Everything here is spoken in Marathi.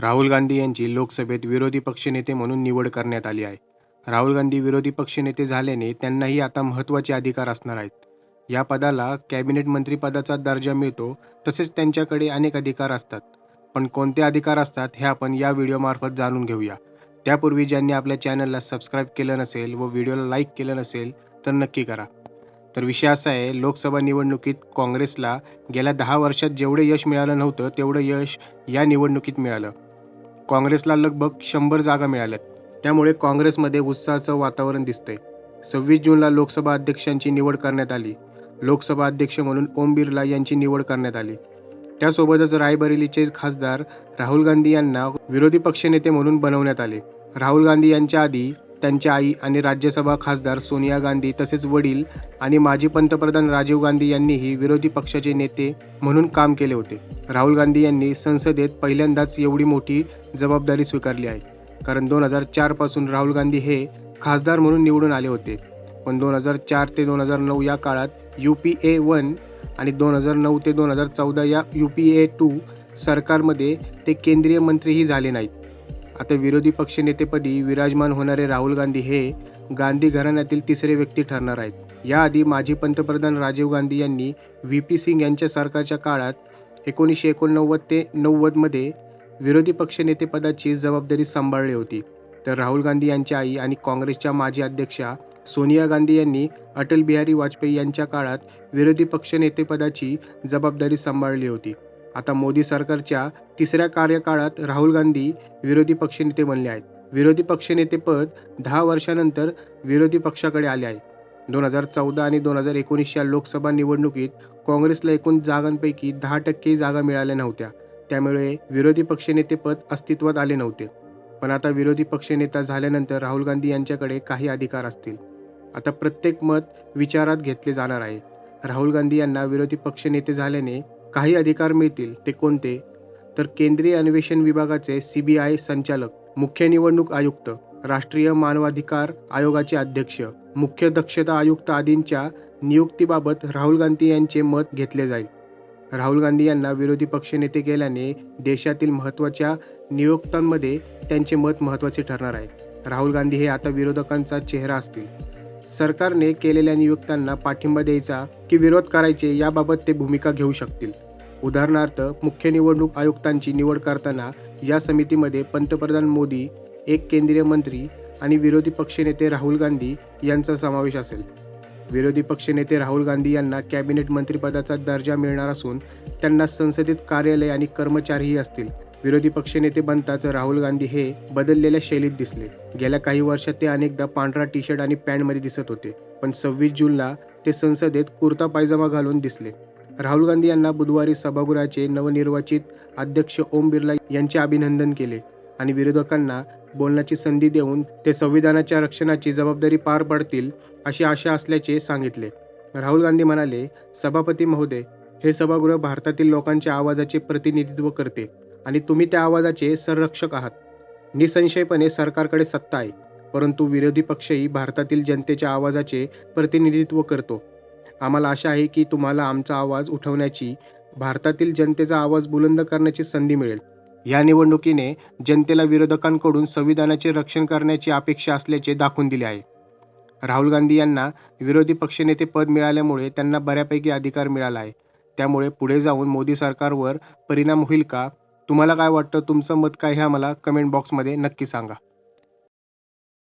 राहुल गांधी यांची लोकसभेत विरोधी पक्षनेते म्हणून निवड करण्यात आली आहे. राहुल गांधी विरोधी पक्षनेते झाल्याने त्यांनाही आता महत्त्वाचे अधिकार असणार आहेत. या पदाला कॅबिनेट मंत्रीपदाचा दर्जा मिळतो तसेच त्यांच्याकडे अनेक अधिकार असतात. पण कोणते अधिकार असतात हे आपण या व्हिडिओमार्फत जाणून घेऊया. त्यापूर्वी ज्यांनी आपल्या चॅनलला सबस्क्राईब केलं नसेल व व्हिडिओला लाईक केलं नसेल तर नक्की करा. तर विषय असा आहे लोकसभा निवडणुकीत काँग्रेसला गेल्या दहा वर्षात जेवढे यश मिळालं नव्हतं तेवढं यश या निवडणुकीत मिळालं. काँग्रेसला लगभग शंभर जागा मिळाल्यात. त्यामुळे काँग्रेसमध्ये उत्साहाचं वातावरण दिसतंय. सव्वीस जूनला लोकसभा अध्यक्षांची निवड करण्यात आली. लोकसभा अध्यक्ष म्हणून ओम बिर्ला यांची निवड करण्यात आली. त्यासोबतच रायबरेलीचे खासदार राहुल गांधी यांना विरोधी पक्षनेते म्हणून बनवण्यात आले. राहुल गांधी यांच्या आधी त्यांची आई आणि राज्यसभा खासदार सोनिया गांधी तसेच वडील आणि माजी पंतप्रधान राजीव गांधी यांनीही विरोधी पक्षाचे नेते म्हणून काम केले होते. राहुल गांधी यांनी संसदेत पहिल्यांदाच एवढी मोठी जबाबदारी स्वीकारली आहे. कारण दोन हजार चारपासून राहुल गांधी हे खासदार म्हणून निवडून आले होते. पण दोन हजार चार ते दोन हजार नऊ या काळात यू पी ए वन आणि दोन हजार नऊ ते दोन हजार चौदा या यू पी ए टू सरकारमध्ये ते केंद्रीय मंत्रीही झाले नाहीत. आता विरोधी पक्षनेतेपदी विराजमान होणारे राहुल गांधी हे गांधी घराण्यातील तिसरे व्यक्ती ठरणार आहेत. याआधी माजी पंतप्रधान राजीव गांधी यांनी व्ही पी सिंग यांच्या सरकारच्या काळात एकोणीसशे एकोणनव्वद ते नव्वदमध्ये विरोधी पक्षनेतेपदाची जबाबदारी सांभाळली होती. तर राहुल गांधी यांची आई आणि काँग्रेसच्या माजी अध्यक्षा सोनिया गांधी यांनी अटल बिहारी वाजपेयी यांच्या काळात विरोधी पक्षनेतेपदाची जबाबदारी सांभाळली होती. आता मोदी सरकारच्या तिसऱ्या कार्यकाळात राहुल गांधी विरोधी पक्षनेते बनले आहेत. विरोधी पक्षनेतेपद दहा वर्षानंतर विरोधी पक्षाकडे आले आहे. दोन हजार चौदा आणि दोन हजार एकोणीसच्या लोकसभा निवडणुकीत काँग्रेसला एकूण जागांपैकी दहा टक्के जागा मिळाल्या नव्हत्या. त्यामुळे विरोधी पक्षनेतेपद अस्तित्वात आले नव्हते. पण आता विरोधी पक्षनेता झाल्यानंतर राहुल गांधी यांच्याकडे काही अधिकार असतील. आता प्रत्येक मत विचारात घेतले जाणार आहे. राहुल गांधी यांना विरोधी पक्षनेते झाल्याने काही अधिकार मिळतील ते कोणते? तर केंद्रीय अन्वेषण विभागाचे सी बी आय संचालक मुख्य निवडणूक आयुक्त राष्ट्रीय मानवाधिकार आयोगाचे अध्यक्ष मुख्य दक्षता आयुक्त आदींच्या नियुक्तीबाबत राहुल गांधी यांचे मत घेतले जाईल. राहुल गांधी यांना विरोधी पक्षनेते केल्याने देशातील महत्त्वाच्या नियुक्तांमध्ये त्यांचे मत महत्त्वाचे ठरणार आहे. राहुल गांधी हे आता विरोधकांचा चेहरा असतील. सरकारने केलेल्या नियुक्तांना पाठिंबा द्यायचा की विरोध करायचे याबाबत ते भूमिका घेऊ शकतील. उदाहरणार्थ मुख्य निवडणूक आयुक्तांची निवड करताना या समितीमध्ये पंतप्रधान मोदी एक केंद्रीय मंत्री आणि विरोधी पक्षनेते राहुल गांधी यांचा समावेश असेल. विरोधी पक्षनेते राहुल गांधी यांना कॅबिनेट मंत्रिपदाचा दर्जा मिळणार असून त्यांना संसदेत कार्यालय आणि कर्मचारीही असतील. विरोधी पक्षनेते बनताच राहुल गांधी हे बदललेल्या शैलीत दिसले. गेल्या काही वर्षात ते अनेकदा पांढरा टी शर्ट आणि पॅन्टमध्ये दिसत होते पण सव्वीस जूनला ते संसदेत कुर्ता पायजमा घालून दिसले. राहुल गांधी यांना बुधवारी सभागृहाचे नवनिर्वाचित अध्यक्ष ओम बिर्ला यांचे अभिनंदन केले आणि विरोधकांना बोलण्याची संधी देऊन ते संविधानाच्या रक्षणाची जबाबदारी पार पाडतील अशी आशा असल्याचे सांगितले. राहुल गांधी म्हणाले सभापती महोदय हे सभागृह भारतातील लोकांच्या आवाजाचे प्रतिनिधित्व करते. आणि तुम्ही त्या आवाजाचे संरक्षक आहात. निसंशयपणे सरकारकडे सत्ता आहे परंतु विरोधी पक्षही भारतातील जनतेच्या आवाजाचे प्रतिनिधित्व करतो. आम्हाला आशा आहे की तुम्हाला आमचा आवाज उठवण्याची भारतातील जनतेचा आवाज बुलंद करण्याची संधी मिळेल. या निवडणुकीने जनतेला विरोधकांकडून संविधानाचे रक्षण करण्याची अपेक्षा असल्याचे दाखवून दिले आहे. राहुल गांधी यांना विरोधी पक्षनेते पद मिळाल्यामुळे त्यांना बऱ्यापैकी अधिकार मिळाला आहे. त्यामुळे पुढे जाऊन मोदी सरकारवर परिणाम होईल का? तुम्हाला काय वाटतं? तुमचं मत काय हे आम्हाला कमेंट बॉक्समध्ये नक्की सांगा.